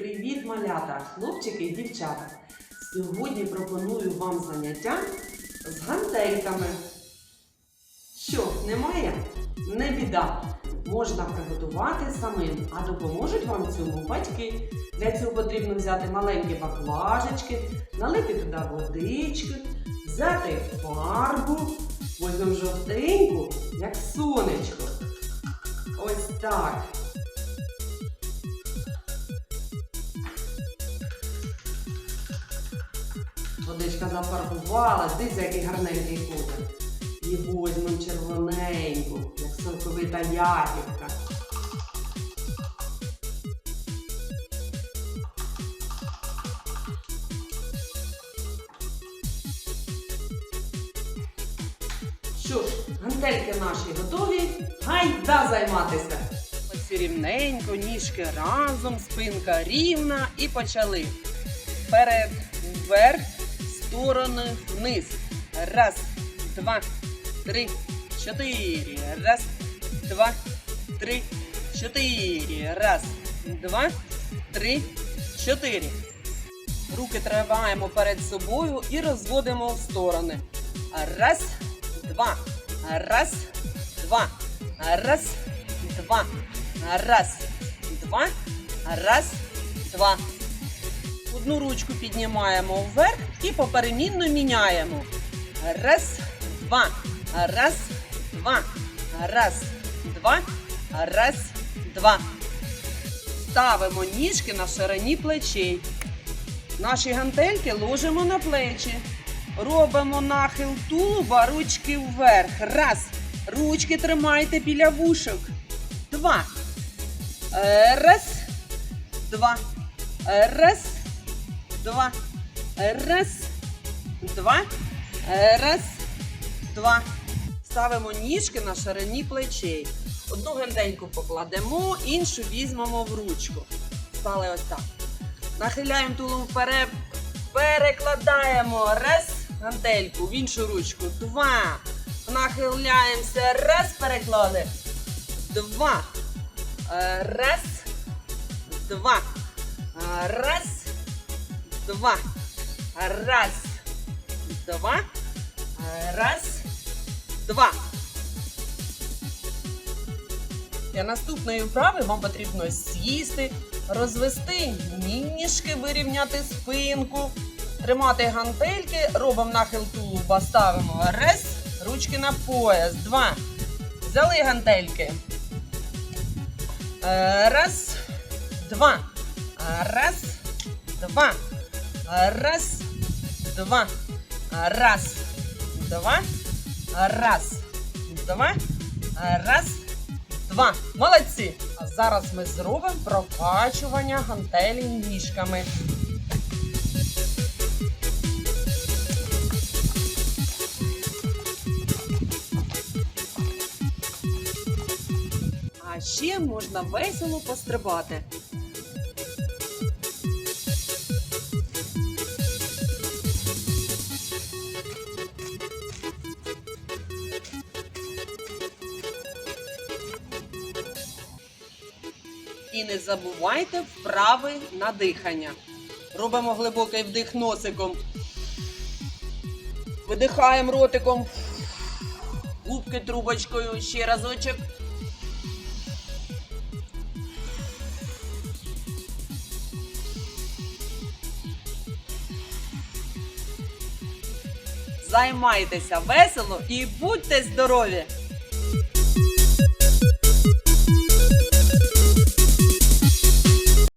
Привіт, малята, хлопчики і дівчата! Сьогодні пропоную вам заняття з гантельками. Що, немає? Не біда. Можна приготувати самим, а допоможуть вам цьому батьки. Для цього потрібно взяти маленькі баклажечки, налити туди водички, взяти фарбу, возьмемо жовтеньку, як сонечко. Ось так. Водичка зафарбувалась, дивіться, який гарненький колір. І возьмемо червоненьку, як соковита ягідка. Що ж, гантельки наші готові. Гайда займатися! Ось рівненько, ніжки разом, спинка рівна і почали. Вперед, вверх, сторони, вниз. Раз, два, три, чотири. Раз, два, три, чотири. Раз, два, три, чотири. Руки тримаємо перед собою і розводимо в сторони. Раз, два. Раз, два. Раз, два. Раз, два. Раз, два. Одну ручку піднімаємо вверх і поперемінно міняємо. Раз, два. Раз, два. Раз, два. Раз, два. Ставимо ніжки на ширині плечей. Наші гантельки ложимо на плечі. Робимо нахил тулуба, ручки вверх. Раз. Ручки тримайте біля вушок. Два. Е, Раз. Два. Е, Раз. Два. Раз. Два. Раз. Два. Ставимо ніжки на ширині плечей. Одну гантельку покладемо, іншу візьмемо в ручку. Стали ось так. Нахиляємо тулом вперед. Перекладаємо. Раз. Гантельку в іншу ручку. Два. Нахиляємося. Раз. Переклали. Два. Е, Раз. Два. Е, Раз. Два. Раз. Два. Раз. Два. Для наступної вправи вам потрібно сісти, розвести ніжки, вирівняти спинку, тримати гантельки, робимо нахил тулуба, ставимо раз, ручки на пояс, два. Взяли гантельки. Е, Раз, два. Раз, два. Раз, два. Раз, два. Раз, два. Раз, два. Молодці! А зараз ми зробимо прокачування гантелі ніжками. А ще можна весело пострибати. І не забувайте вправи на дихання. Робимо глибокий вдих носиком. Видихаємо ротиком. Губки трубочкою. Ще разочок. Займайтеся весело і будьте здорові!